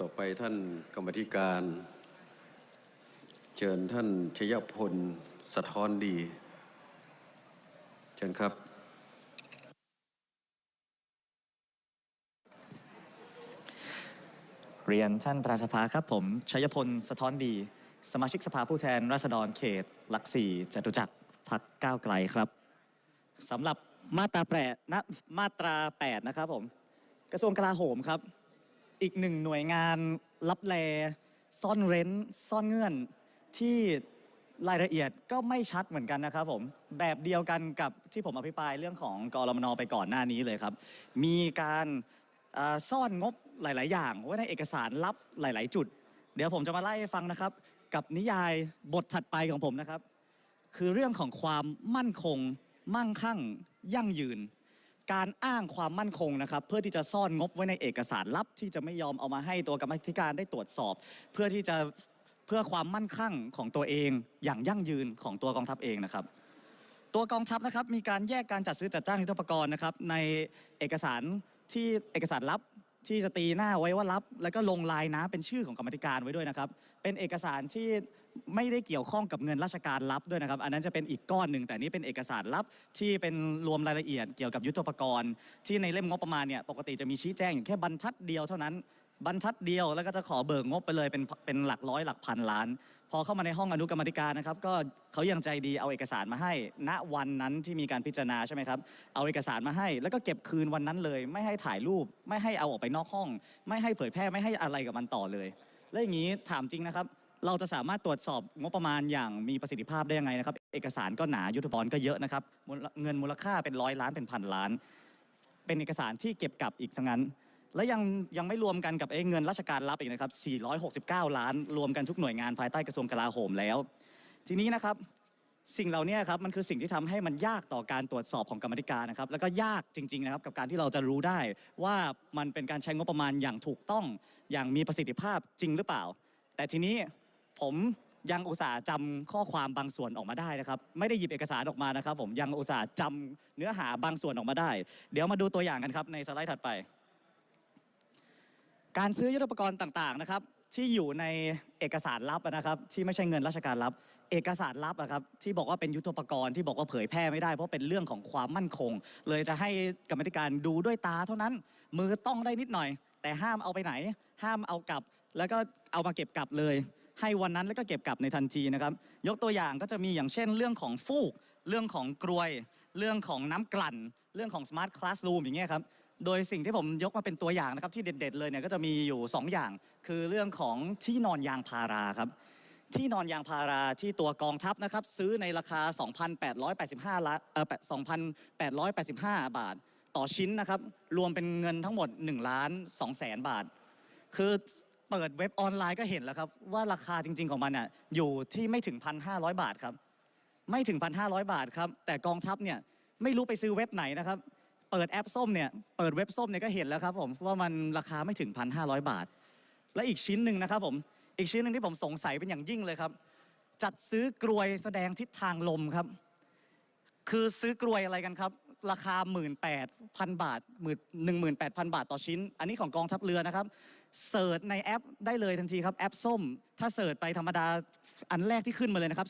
ต่อไปท่านกรรมธิการ เชิญท่านชยพลสะท้อนดี เชิญครับ เรียนท่านประธานสภาครับผมชัยพลสะท้อนดี สมาชิกสภาผู้แทนราษฎรเขต หลักสี่จตุจักรพักก้าวไกลครับสำหรับมาตราแปดนะมาตรา 8 นะครับผม กระทรวงกลาโหมครับ อีกหนึ่งหน่วยงานรับแลซ่อนเร้น ซ่อนเงื่อนที่รายละเอียดก็ไม่ชัดเหมือนกันนะครับผม แบบเดียวกันกับที่ผมอภิปรายเรื่องของกรมนไปก่อนหน้านี้เลยครับ มีการเอ่อซ่อนงบหลาย ๆ อย่างไว้ในเอกสารลับหลาย ๆ จุด เดี๋ยวผมจะมาไล่ให้ฟังนะครับ กับนิยายบทถัดไปของผมนะครับ คือเรื่องของความมั่นคง มั่งคั่ง ยั่งยืน การอ้างความมั่นคงนะครับเพื่อที่จะซ่อนงบไว้ในเอกสารลับ ที่จะไม่ยอมเอามาให้ตัวกรรมธิการได้ตรวจสอบ เพื่อที่จะเพื่อความมั่นคั่งของตัวเองอย่างยั่งยืนของตัวกองทัพเองนะครับ ตัวกองทัพนะครับมีการแยกการจัดซื้อจัดจ้างยุทธปกรณ์นะครับในเอกสารที่เอกสารลับที่จะตีหน้าไว้ว่าลับ แล้วก็ลงลายน้ำเป็นชื่อของกรรมธิการไว้ด้วยนะครับ เป็นเอกสารที่ ไม่ได้เกี่ยวข้องกับเงินราชการลับด้วยนะครับ อันนั้นจะเป็นอีกก้อนหนึ่งแต่นี่เป็นเอกสารลับที่เป็นรวมรายละเอียดเกี่ยวกับยุทธปกรณ์ ที่ในเล่มงบประมาณเนี่ยปกติจะมีชี้แจงอยู่แค่บรรทัดเดียวเท่านั้นบรรทัดเดียวแล้วก็จะขอเบิกงบไปเลยเป็นเป็นหลักร้อยหลักพันล้าน พอเข้ามาในห้องอนุกรรมธิการนะครับก็เขายังใจดีเอาเอกสารมาให้ ณวันนั้นที่มีการพิจารณาใช่ไหมครับเอาเอกสารมาให้ แล้วก็เก็บคืนวันนั้นเลย ไม่ให้ถ่ายรูป ไม่ให้เอาออกไปนอกห้อง ไม่ให้เผยแพร่ไม่ให้อะไรกับมันต่อเลย แล้วอย่างนี้ถามจริงนะครับ เราจะสามารถตรวจสอบงบประมาณอย่างมีประสิทธิภาพได้ยังไงนะครับ เอกสารก็หนายุทธปกรก็เยอะนะครับเงินมูลค่าเป็นร้อยล้านเป็นพันล้าน เป็นเอกสารที่เก็บกลับอีกสังนั้น และยังยังไม่รวมกันกับเงินราชการรับอีกนะครับ 469 ล้าน รวมกันทุกหน่วยงานภายใต้กระทรวงกลาโหมแล้ว ทีนี้นะครับสิ่งเหล่านี้ครับมันคือสิ่งที่ทำให้มันยากต่อการตรวจสอบของกรรมธิการนะครับ แล้วก็ยากจริง ๆนะครับ กับการที่เราจะรู้ได้ว่ามันเป็นการใช้งบประมาณอย่างถูกต้องอย่างมีประสิทธิภาพจริงหรือเปล่า แต่ทีนี้ ผมยังอุตส่าห์จำข้อความบางส่วนออกมาได้นะครับ ไม่ได้หยิบเอกสารออกมานะครับ ผมยังอุตส่าห์จำเนื้อหาบางส่วนออกมาได้ เดี๋ยวมาดูตัวอย่างกันครับในสไลด์ถัดไป การซื้อยุทธปกรณ์ต่างๆนะครับ ที่อยู่ในเอกสารลับนะครับ ที่ไม่ใช่เงินราชการลับ เอกสารลับอะครับ ที่บอกว่าเป็นยุทธปกรณ์ที่บอกว่าเผยแพร่ไม่ได้เพราะเป็นเรื่องของความมั่นคง เลยจะให้กรรมธิการดูด้วยตาเท่านั้น มือต้องได้นิดหน่อย แต่ห้ามเอาไปไหน ห้ามเอากลับ แล้วก็เอามาเก็บกลับเลย ให้วันนั้นแล้วก็เก็บกลับในทันทีนะครับ ยกตัวอย่างก็จะมีอย่างเช่น เรื่องของฟูก เรื่องของกรวย เรื่องของน้ำกลั่น เรื่องของสมาร์ทคลาส o ูมอย่างเงี้ยครับโดยสิ่งที่ผมยกมาเป็นตัวอย่างนะครับที่เด็ด ๆ เลยเนี่ยก็จะมีอยู่ 2 อย่าง คือเรื่องของที่นอนยางพาราครับที่นอนยางพาราที่ตัวกองทัพนะครับซื้อในราคา 2,885ล้านเอ่อ2,885 บาท ต่อชิ้นนะครับรวมเป็นเงินทั้งหมด1ล้าน2แสนบาท คือ เปิดเว็บออนไลน์ก็เห็นแล้วครับ ว่าราคาจริง ๆของมันน่ะอยู่ที่ไม่ถึง 1,500 บาทครับ ไม่ถึง 1,500 บาทครับ แต่กองทัพเนี่ยไม่รู้ไปซื้อเว็บไหนนะครับ เปิดแอปส้มเนี่ยเปิดเว็บส้มเนี่ยก็เห็นแล้วครับผมว่ามันราคาไม่ถึง 1,500 บาท และอีกชิ้นหนึ่งนะครับผมอีกชิ้นหนึ่งที่ผมสงสัยเป็นอย่างยิ่งเลยครับ จัดซื้อกรวยแสดงทิศทางลมครับ คือซื้อกรวยอะไรกันครับ ราคา 18,000 บาท 18,000 บาทต่อชิ้น อันนี้ของกองทัพเรือนะครับ เสิร์ชในแอปได้เลยทันทีครับแอปส้ม ถ้าเสิร์ชไปธรรมดาอันแรกที่ขึ้นมาเลยนะครับ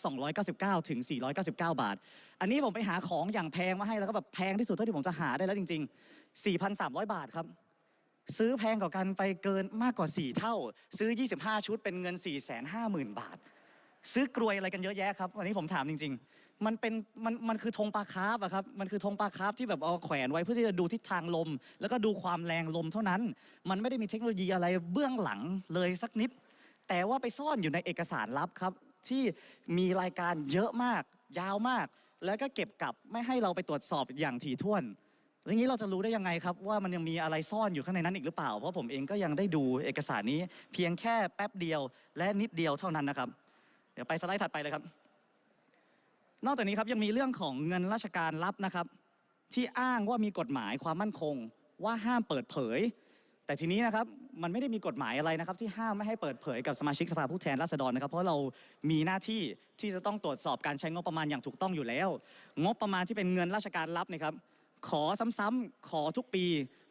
299 ถึง 499 บาท อันนี้ผมไปหาของอย่างแพงมาให้แล้วก็แบบแพงที่สุดเท่าที่ผมจะหาได้แล้วจริง ๆ 4,300 บาทครับ ซื้อแพงกว่ากันไปเกินมากกว่า 4 เท่า ซื้อ 25 ชุดเป็นเงิน 450,000 บาท ซื้อกรวยอะไรกันเยอะแยะครับ วันนี้ผมถามจริง ๆ มันเป็นมันมันคือธงปลาคาร์ฟอะครับ มันคือธงปลาคาร์ฟที่แบบเอาแขวนไว้เพื่อที่จะดูทิศทางลม แล้วก็ดูความแรงลมเท่านั้น มันไม่ได้มีเทคโนโลยีอะไรเบื้องหลังเลยสักนิด แต่ว่าไปซ่อนอยู่ในเอกสารลับครับ ที่มีรายการเยอะมาก ยาวมาก แล้วก็เก็บกลับไม่ให้เราไปตรวจสอบอย่างถี่ถ้วนอย่างนี้เราจะรู้ได้ยังไงครับว่ามันยังมีอะไรซ่อนอยู่ข้างในนั้นอีกหรือเปล่าเพราะผมเองก็ยังได้ดูเอกสารนี้เพียงแค่แป๊บเดียวและนิดเดียวเท่านั้นนะครับ เดี๋ยวไปสไลด์ถัดไปเลยครับ นอกจากนี้ครับยังมีเรื่องของเงินราชการลับนะครับ ที่อ้างว่ามีกฎหมายความมั่นคง ว่าห้ามเปิดเผย แต่ทีนี้นะครับมันไม่ได้มีกฎหมายอะไรนะครับ ที่ห้ามไม่ให้เปิดเผยกับสมาชิกสภาผู้แทนราษฎรนะครับ เพราะเรามีหน้าที่ที่จะต้องตรวจสอบการใช้งบประมาณอย่างถูกต้องอยู่แล้ว งบประมาณที่เป็นเงินราชการลับนะครับ ขอซ้ำๆขอทุกปี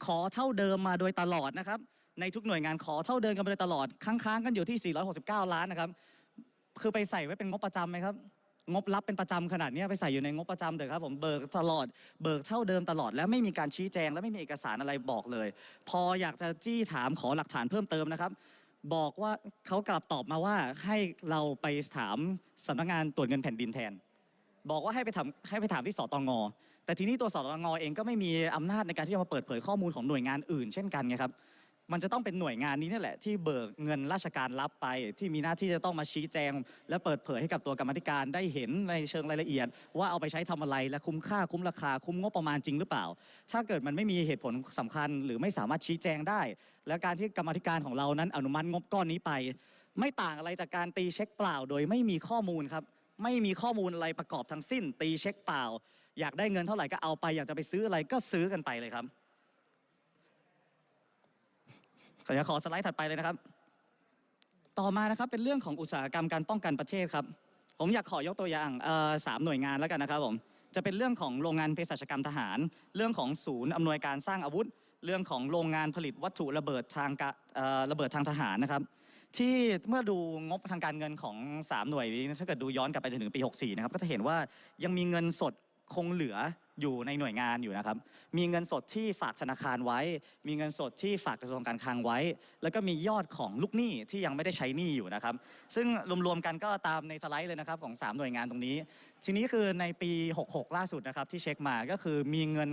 ขอเท่าเดิมมาโดยตลอดนะครับในทุกหน่วยงานขอเท่าเดิมกันไปโดยตลอด ค้างๆกันอยู่ที่ 469 ล้านนะครับ คือไปใส่ไว้เป็นงบประจำไหมครับ งบรับเป็นประจำขนาดนี้ไปใส่อยู่ในงบประจำเถอะครับผมเบิกตลอดเบิกเท่าเดิมตลอด แล้วไม่มีการชี้แจงและไม่มีเอกสารอะไรบอกเลย พออยากจะจี้ถามขอหลักฐานเพิ่มเติมนะครับ บอกว่าเขากลับตอบมาว่าให้เราไปถามสำนักงานตรวจเงินแผ่นดินแทนบอกว่าให้ไปถามให้ไปถามที่สตงแต่ทีนี้ตัวสตงเองก็ไม่มีอำนาจในการที่จะมาเปิดเผยข้อมูลของหน่วยงานอื่น เช่นกันไงครับ มันจะต้องเป็นหน่วยงานนี้นี่แหละที่เบิกเงินราชการรับไป ที่มีหน้าที่จะต้องมาชี้แจง และเปิดเผยให้กับตัวกรรมธิการได้เห็นในเชิงรายละเอียด ว่าเอาไปใช้ทำอะไรและคุ้มค่าคุ้มราคาคุ้มงบประมาณจริงหรือเปล่า ถ้าเกิดมันไม่มีเหตุผลสำคัญ หรือไม่สามารถชี้แจงได้ และการที่กรรมธิการของเรานั้นอนุมัติงบก้อนนี้ไป ไม่ต่างอะไรจากการตีเช็คเปล่า โดยไม่มีข้อมูลครับไม่มีข้อมูลอะไรประกอบทั้งสิ้น ตีเช็คเปล่า อยากได้เงินเท่าไหร่ก็เอาไป อยากจะไปซื้ออะไรก็ซื้อกันไปเลยครับ ขออนุญาตขอสไลด์ถัดไปเลยนะครับ ต่อมานะครับเป็นเรื่องของอุตสาหกรรมการป้องกันประเทศครับ ผมอยากขอยกตัวอย่างสามหน่วยงานแล้วกันนะครับผมจะเป็นเรื่องของโรงงานเภสัชกรรมทหาร เรื่องของศูนย์อำนวยการสร้างอาวุธ เรื่องของโรงงานผลิตวัตถุระเบิดทางระเบิดทางทหารนะครับ ที่เมื่อดูงบทางการเงินของ 3 หน่วยนี้ถ้าเกิดดูย้อนกลับไปจนถึงปี 64 นะครับก็จะเห็นว่ายังมีเงินสดคงเหลือ อยู่ในหน่วยงานอยู่นะครับ มีเงินสดที่ฝากธนาคารไว้ มีเงินสดที่ฝากกระทรวงการคลังไว้ แล้วก็มียอดของลูกหนี้ที่ยังไม่ได้ใช้หนี้อยู่นะครับ ซึ่งรวมๆกันก็ตามในสไลด์เลยนะครับของ 3 หน่วยงานตรงนี้ ทีนี้คือในปี 66 ล่าสุดนะครับที่เช็คมาก็คือมีเงิน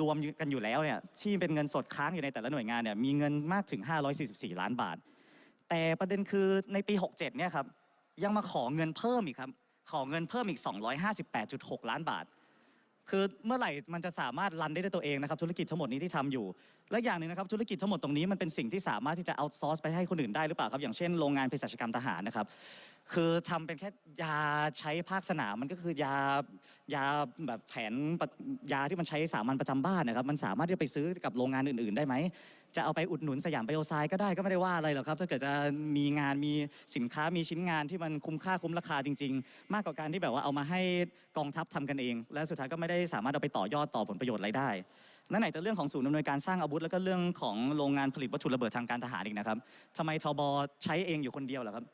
รวมกันอยู่แล้วเนี่ยที่เป็นเงินสดค้างอยู่ในแต่ละหน่วยงานเนี่ยมีเงินมากถึง 544 ล้านบาท แต่ประเด็นคือในปี 67 เนี่ยครับยังมาขอเงินเพิ่มอีกครับขอเงินเพิ่มอีก 258.6 ล้านบาท คือเมื่อไหร่มันจะสามารถรันได้ด้วยตัวเองนะครับธุรกิจทั้งหมดนี้ที่ทำอยู่ และอย่างหนึ่งนะครับธุรกิจทั้งหมดตรงนี้มันเป็นสิ่งที่สามารถที่จะเอาซอร์สไปให้คนอื่นได้หรือเปล่าครับอย่างเช่นโรงงานเภสัชกรรมทหารนะครับคือทำเป็นแค่ยาใช้ภาคสนามมันก็คือยายาแบบแผนยาที่มันใช้สามัญประจำบ้านนะครับมันสามารถที่จะไปซื้อกับโรงงานอื่น ๆ ได้ไหม จะเอาไปอุดหนุนสยามไบโอไซด์ก็ได้ก็ไม่ได้ว่าอะไรหรอกครับ ถ้าเกิดจะมีงานมีสินค้ามีชิ้นงานที่มันคุ้มค่าคุ้มราคาจริง ๆ มากกว่าการที่แบบว่าเอามาให้กองทัพทำกันเอง และสุดท้ายก็ไม่ได้สามารถเอาไปต่อยอดต่อผลประโยชน์อะไรได้นั่นไหนจะเรื่องของศูนย์อำนวยการสร้างอาวุธแล้วก็เรื่องของโรงงานผลิตวัตถุระเบิดทางการทหารอีกนะครับทำไมทบใช้เองอยู่คนเดียวเหรอครับ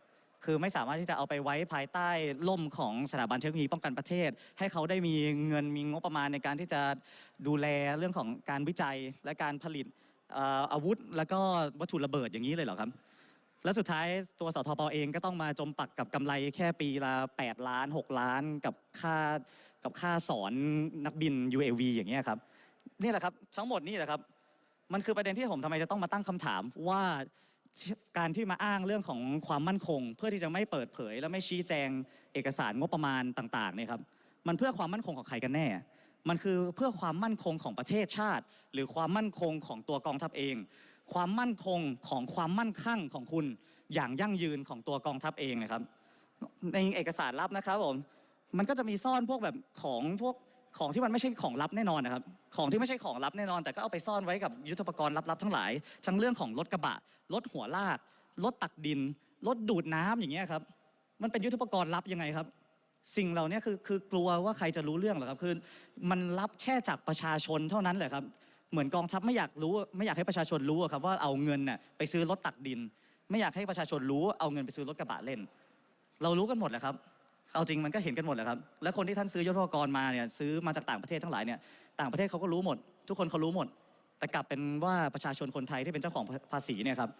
คือไม่สามารถที่จะเอาไปไว้ภายใต้ล่มของสถาบันเทคโนโลยีป้องกันประเทศ ให้เขาได้มีเงินมีงบประมาณในการที่จะดูแลเรื่องของการวิจัยและการผลิต เอ่ออาวุธแล้วก็วัตถุระเบิดอย่างนี้เลยเหรอครับ และสุดท้ายตัวสทปเองก็ต้องมาจมปักกับกำไรแค่ปีละ 8 ล้าน 6 ล้านกับค่ากับค่าสอนนักบิน UAV อย่างเงี้ยครับนี่แหละครับทั้งหมดนี่แหละครับ มันคือประเด็นที่ผมทำไมจะต้องมาตั้งคำถามว่าการที่มาอ้างเรื่องของความมั่นคง เพื่อที่จะไม่เปิดเผย และไม่ชี้แจงเอกสารงบประมาณต่างๆเนี่ยครับมันเพื่อความมั่นคงของใครกันแน่ มันคือเพื่อความมั่นคงของประเทศชาติ หรือความมั่นคงของตัวกองทัพเอง ความมั่นคงของความมั่นคั่งของคุณอย่างยั่งยืนของตัวกองทัพเองนะครับ ในเอกสารลับนะครับผมมันก็จะมีซ่อนพวกแบบของพวกของที่มันไม่ใช่ของลับแน่นอนนะครับ ของที่ไม่ใช่ของลับแน่นอน แต่ก็เอาไปซ่อนไว้กับยุทธปกรณ์ลับๆทั้งหลาย ทั้งเรื่องของรถกระบะ รถหัวลาก รถตักดิน รถดูดน้ำอย่างเงี้ยครับ มันเป็นยุทธปกรณ์ลับยังไงครับ สิ่งเหล่านี้คือคือกลัวว่าใครจะรู้เรื่องเหรอครับคือมันรับแค่จากประชาชนเท่านั้นแหละครับ เหมือนกองทัพไม่อยากรู้ไม่อยากให้ประชาชนรู้อะครับว่าเอาเงินน่ะไปซื้อรถตักดิน ไม่อยากให้ประชาชนรู้เอาเงินไปซื้อรถกระบะเล่น เรารู้กันหมดแหละครับเอาจริงมันก็เห็นกันหมดแหละครับ และคนที่ท่านซื้อยุทธกรมาเนี่ยซื้อมาจากต่างประเทศทั้งหลายเนี่ยต่างประเทศเขาก็รู้หมด ทุกคนเขารู้หมด แต่กลับเป็นว่าประชาชนคนไทยที่เป็นเจ้าของภาษีเนี่ยครับ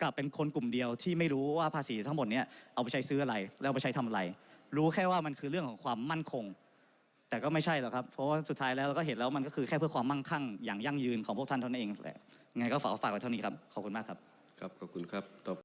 กลับเป็นคนกลุ่มเดียวที่ไม่รู้ว่าภาษีทั้งหมดเนี่ยเอาไปใช้ซื้ออะไรแล้วไปใช้ทำอะไร รู้แค่ว่ามันคือเรื่องของความมั่นคง แต่ก็ไม่ใช่หรอกครับ เพราะว่าสุดท้ายแล้วเราก็เห็นแล้วมันก็คือแค่เพื่อความมั่งคั่งอย่างยั่งยืนของพวกท่านเท่านั้นเองแหละยังไงก็ฝากฝากไว้เท่านี้ครับขอบคุณมากครับ ครับขอบคุณครับต่อ